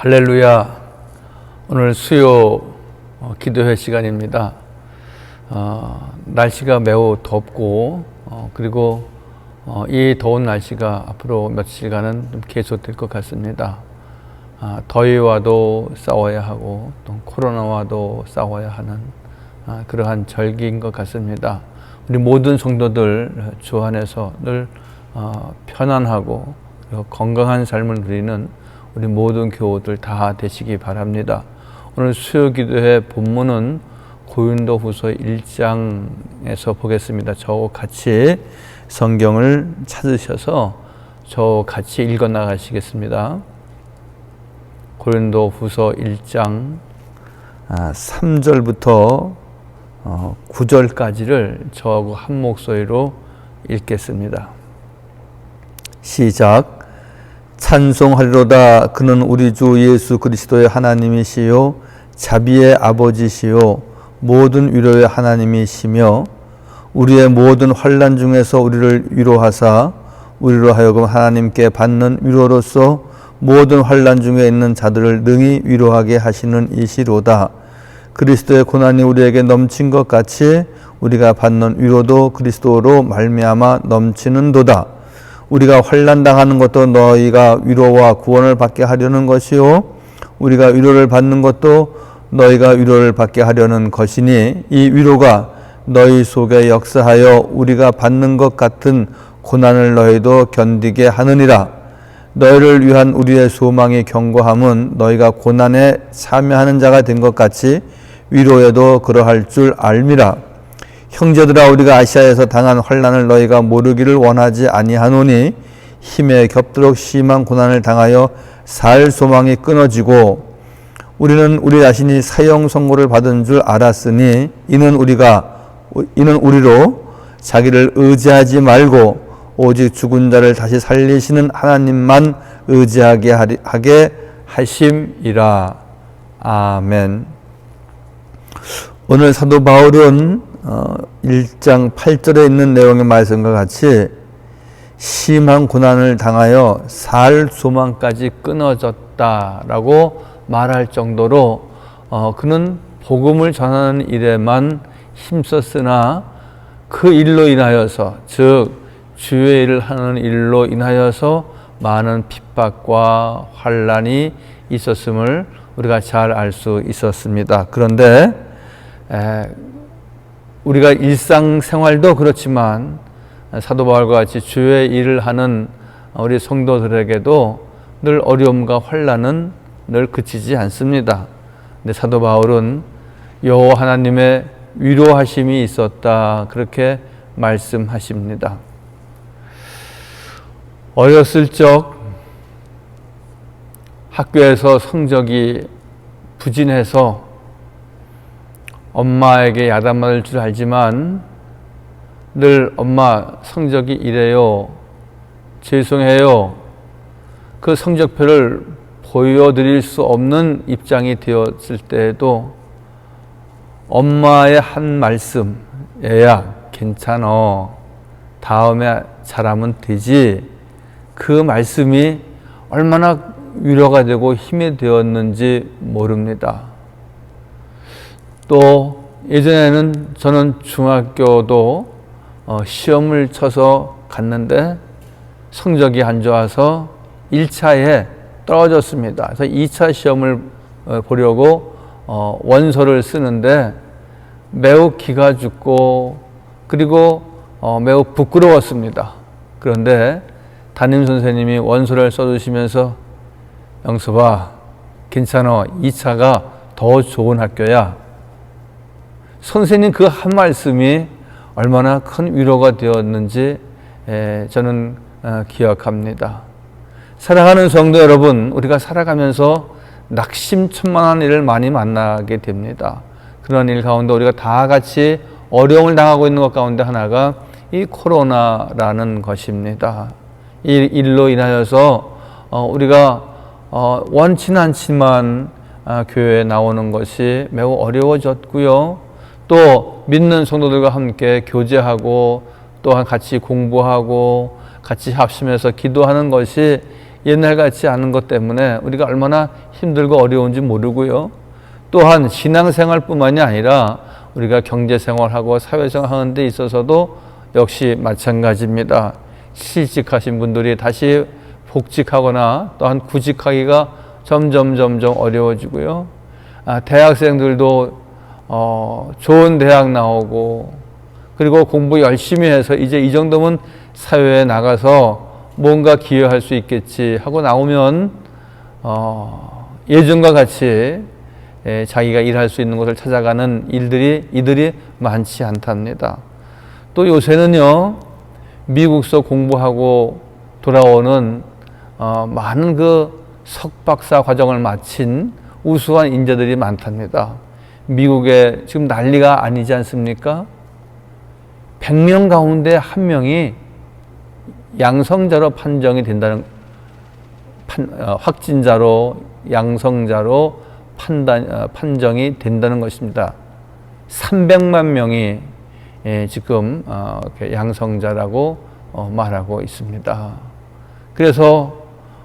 할렐루야. 오늘 수요 어, 기도회 시간입니다. 어, 날씨가 매우 덥고 어, 그리고 어, 이 더운 날씨가 앞으로 며칠간은 좀 계속될 것 같습니다. 아, 더위와도 싸워야 하고 또 코로나와도 싸워야 하는 아, 그러한 절기인 것 같습니다. 우리 모든 성도들 주 안에서 늘 어, 편안하고 건강한 삶을 누리는 우리 모든 교우들 다 되시기 바랍니다. 오늘 수요 기도회 본문은 고린도 후서 1장에서 보겠습니다. 저 같이 성경을 찾으셔서 저 같이 읽어 나가시겠습니다. 고린도 후서 1장 3절부터 9절까지를 저하고 한 목소리로 읽겠습니다. 시작. 찬송하리로다. 그는 우리 주 예수 그리스도의 하나님이시요 자비의 아버지시요 모든 위로의 하나님이시며 우리의 모든 환난 중에서 우리를 위로하사 우리로 하여금 하나님께 받는 위로로서 모든 환난 중에 있는 자들을 능히 위로하게 하시는 이시로다. 그리스도의 고난이 우리에게 넘친 것 같이 우리가 받는 위로도 그리스도로 말미암아 넘치는도다 우리가 환난 당하는 것도 너희가 위로와 구원을 받게 하려는 것이요. 우리가 위로를 받는 것도 너희가 위로를 받게 하려는 것이니 이 위로가 너희 속에 역사하여 우리가 받는 것 같은 고난을 너희도 견디게 하느니라. 너희를 위한 우리의 소망이 견고함은 너희가 고난에 참여하는 자가 된 것 같이 위로에도 그러할 줄 알미라 형제들아 우리가 아시아에서 당한 환란을 너희가 모르기를 원하지 아니하노니 힘에 겹도록 심한 고난을 당하여 살 소망이 끊어지고 우리는 우리 자신이 사형 선고를 받은 줄 알았으니 이는 우리가 이는 우리로 자기를 의지하지 말고 오직 죽은 자를 다시 살리시는 하나님만 의지하게 하게 하심이라 아멘. 오늘 사도 바울은 1장 어, 8절에 있는 내용의 말씀과 같이 심한 고난을 당하여 살 소망까지 끊어졌다라고 말할 정도로 어, 그는 복음을 전하는 일에만 힘썼으나 그 일로 인하여서 즉 주의 일을 하는 일로 인하여서 많은 핍박과 환란이 있었음을 우리가 잘 알 수 있었습니다. 그런데 에, 우리가 일상생활도 그렇지만 사도 바울과 같이 주의 일을 하는 우리 성도들에게도 늘 어려움과 환란은 늘 그치지 않습니다. 근데 사도 바울은 여호와 하나님의 위로하심이 있었다 그렇게 말씀하십니다. 어렸을 적 학교에서 성적이 부진해서 엄마에게 야단맞을 줄 알지만 늘 엄마 성적이 이래요. 죄송해요. 그 성적표를 보여드릴 수 없는 입장이 되었을 때에도 엄마의 한 말씀, 애야, 괜찮어. 다음에 잘하면 되지. 그 말씀이 얼마나 위로가 되고 힘이 되었는지 모릅니다. 또 예전에는 저는 중학교도 어, 시험을 쳐서 갔는데 성적이 안 좋아서 1차에 떨어졌습니다. 그래서 2차 시험을 어, 보려고 어, 원서를 쓰는데 매우 기가 죽고 그리고 어, 매우 부끄러웠습니다. 그런데 담임 선생님이 원서를 써주시면서 영수봐 괜찮아 2차가 더 좋은 학교야 선생님 그 한 말씀이 얼마나 큰 위로가 되었는지 저는 어, 기억합니다. 사랑하는 성도 여러분, 우리가 살아가면서 낙심천만한 일을 많이 만나게 됩니다. 그런 일 가운데 우리가 다 같이 어려움을 당하고 있는 것 가운데 하나가 이 코로나라는 것입니다. 이 일로 인하여서 어, 우리가 어, 원치는 않지만 아, 교회에 나오는 것이 매우 어려워졌고요. 또 믿는 성도들과 함께 교제하고 또한 같이 공부하고 같이 합심해서 기도하는 것이 옛날 같지 않은 것 때문에 우리가 얼마나 힘들고 어려운지 모르고요. 또한 신앙생활뿐만이 아니라 우리가 경제생활하고 사회생활 하는 데 있어서도 역시 마찬가지입니다. 실직하신 분들이 다시 복직하거나 또한 구직하기가 점점 점점 어려워지고요. 아, 대학생들도 어, 좋은 대학 나오고 그리고 공부 열심히 해서 이제 이 정도면 사회에 나가서 뭔가 기여할 수 있겠지 하고 나오면 어, 예전과 같이 예, 자기가 일할 수 있는 곳을 찾아가는 일들이 이들이 많지 않답니다. 또 요새는요 미국서 공부하고 돌아오는 어, 많은 그 석박사 과정을 마친 우수한 인재들이 많답니다. 미국에 지금 난리가 아니지 않습니까? 100명 가운데 한 명이 양성자로 판정이 된다는 판, 어, 확진자로 양성자로 판단 어, 판정이 된다는 것입니다. 300만 명이 예, 지금 어, 양성자라고 어, 말하고 있습니다. 그래서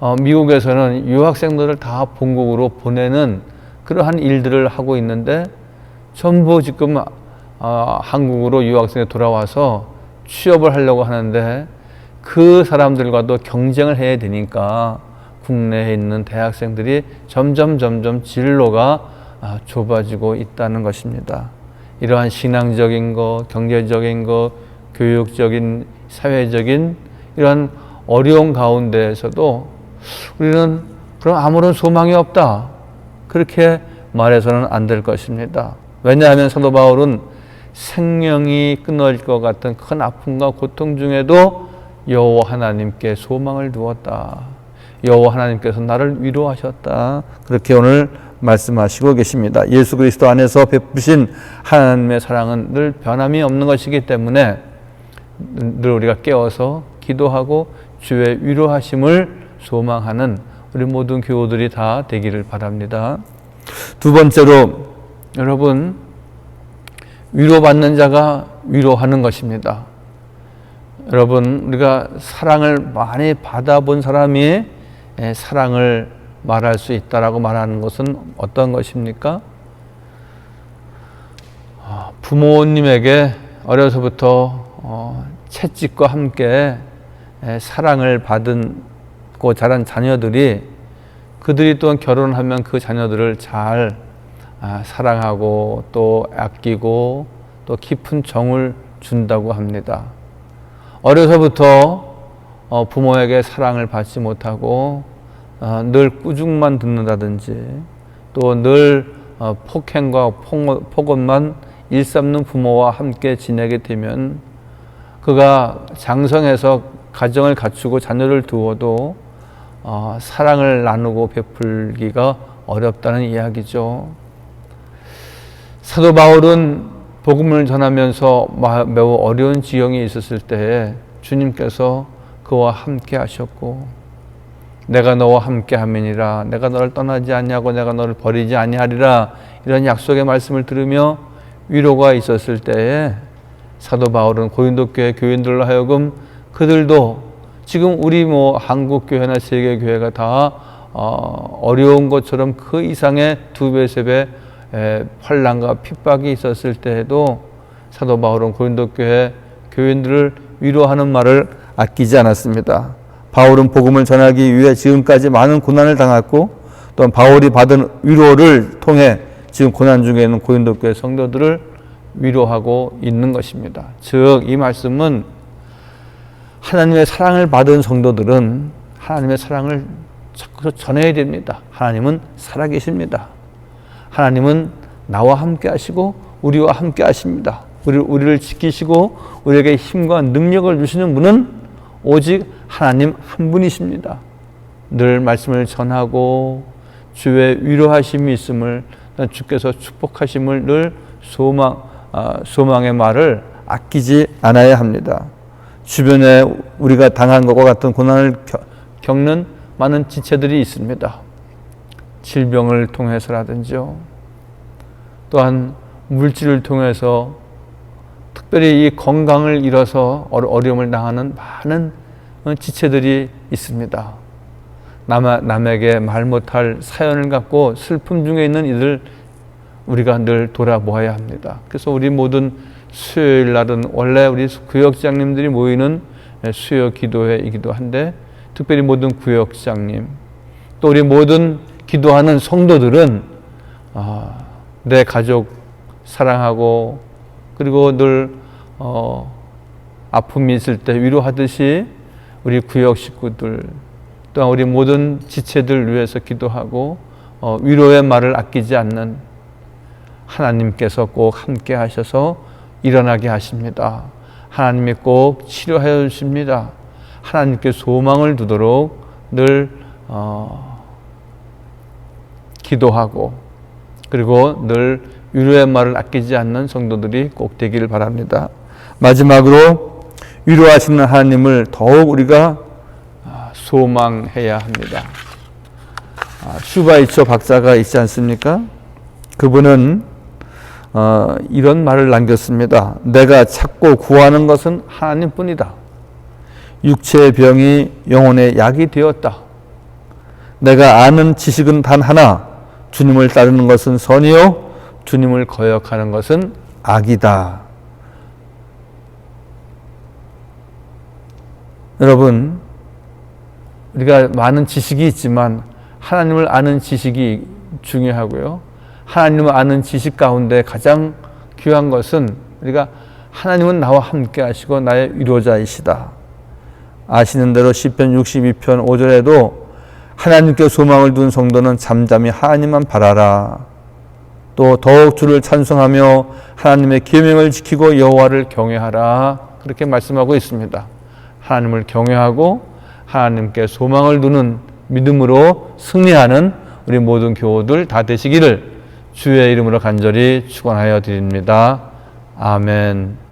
어, 미국에서는 유학생들을 다 본국으로 보내는 그러한 일들을 하고 있는데 전부 지금 어, 한국으로 유학생이 돌아와서 취업을 하려고 하는데 그 사람들과도 경쟁을 해야 되니까 국내에 있는 대학생들이 점점 점점 진로가 아, 좁아지고 있다는 것입니다. 이러한 신앙적인 것, 경제적인 것, 교육적인, 사회적인 이러한 어려운 가운데에서도 우리는 그럼 아무런 소망이 없다. 그렇게 말해서는 안 될 것입니다. 왜냐하면 사도 바울은 생명이 끊어질 것 같은 큰 아픔과 고통 중에도 여호와 하나님께 소망을 두었다. 여호와 하나님께서 나를 위로하셨다. 그렇게 오늘 말씀하시고 계십니다. 예수 그리스도 안에서 베푸신 하나님의 사랑은 늘 변함이 없는 것이기 때문에 늘 우리가 깨어서 기도하고 주의 위로하심을 소망하는 우리 모든 교우들이 다 되기를 바랍니다. 두 번째로 여러분 위로받는 자가 위로하는 것입니다. 여러분 우리가 사랑을 많이 받아본 사람이 예, 사랑을 말할 수 있다라고 말하는 것은 어떤 것입니까? 아, 부모님에게 어려서부터 어, 채찍과 함께 예, 사랑을 받 고 자란 자녀들이 그들이 또 결혼하면 그 자녀들을 잘 아, 사랑하고 또 아끼고 또 깊은 정을 준다고 합니다. 어려서부터 어, 부모에게 사랑을 받지 못하고 어, 늘 꾸중만 듣는다든지 또늘 어, 폭행과 폭언만 일삼는 부모와 함께 지내게 되면 그가 장성해서 가정을 갖추고 자녀를 두어도 사랑을 나누고 베풀기가 어렵다는 이야기죠. 사도 바울은 복음을 전하면서 매우 어려운 지형이 있었을 때에 주님께서 그와 함께 하셨고 내가 너와 함께 함이니라 내가 너를 떠나지 아니하고 내가 너를 버리지 아니하리라 이런 약속의 말씀을 들으며 위로가 있었을 때에 사도 바울은 고린도 교회 교인들로 하여금 그들도 지금 우리 뭐 한국 교회나 세계 교회가 다 어, 어려운 것처럼 그 이상의 두 배, 세 배 환란과 핍박이 있었을 때에도 사도 바울은 고린도 교회 교인들을 위로하는 말을 아끼지 않았습니다. 바울은 복음을 전하기 위해 지금까지 많은 고난을 당했고 또 바울이 받은 위로를 통해 지금 고난 중에 있는 고린도 교회 성도들을 위로하고 있는 것입니다. 즉 이 말씀은 하나님의 사랑을 받은 성도들은 하나님의 사랑을 전해야 됩니다. 하나님은 살아계십니다. 하나님은 나와 함께 하시고 우리와 함께 하십니다. 우리, 우리를 지키시고 우리에게 힘과 능력을 주시는 분은 오직 하나님 한 분이십니다. 늘 말씀을 전하고 주의 위로하심이 있음을 주께서 축복하심을 늘 소망, 아, 소망의 말을 아끼지 않아야 합니다. 주변에 우리가 당한 것과 같은 고난을 겪는 많은 지체들이 있습니다. 질병을 통해서라든지요. 또한 물질을 통해서 특별히 이 건강을 잃어서 어려움을 당하는 많은 지체들이 있습니다. 남, 남에게 말 못할 사연을 갖고 슬픔 중에 있는 이들 우리가 늘 돌아보아야 합니다. 그래서 우리 모든 수요일 날은 원래 우리 구역장님들이 모이는 수요 기도회이기도 한데 특별히 모든 구역장님 또 우리 모든 기도하는 성도들은 아, 내 가족 사랑하고 그리고 늘 어, 아픔이 있을 때 위로하듯이 우리 구역 식구들 또한 우리 모든 지체들 위해서 기도하고 어, 위로의 말을 아끼지 않는 하나님께서 꼭 함께 하셔서 일어나게 하십니다. 하나님이 꼭 치료하여 주십니다. 하나님께 소망을 두도록 늘 어, 기도하고 그리고 늘 위로의 말을 아끼지 않는 성도들이 꼭 되기를 바랍니다. 마지막으로 위로하시는 하나님을 더욱 우리가 아, 소망해야 합니다. 아, 슈바이처 박사가 있지 않습니까? 그분은 어, 이런 말을 남겼습니다. 내가 찾고 구하는 것은 하나님뿐이다. 육체의 병이 영혼의 약이 되었다. 내가 아는 지식은 단 하나. 주님을 따르는 것은 선이요. 주님을 거역하는 것은 악이다. 여러분, 우리가 많은 지식이 있지만 하나님을 아는 지식이 중요하고요. 하나님을 아는 지식 가운데 가장 귀한 것은 우리가 하나님은 나와 함께 하시고 나의 위로자이시다. 아시는 대로 시편 62편 5절에도 하나님께 소망을 둔 성도는 잠잠히 하나님만 바라라. 또 더욱 주를 찬송하며 하나님의 계명을 지키고 여호와를 경외하라. 그렇게 말씀하고 있습니다. 하나님을 경외하고 하나님께 소망을 두는 믿음으로 승리하는 우리 모든 교우들 다 되시기를 주의 이름으로 간절히 축원하여 드립니다. 아멘.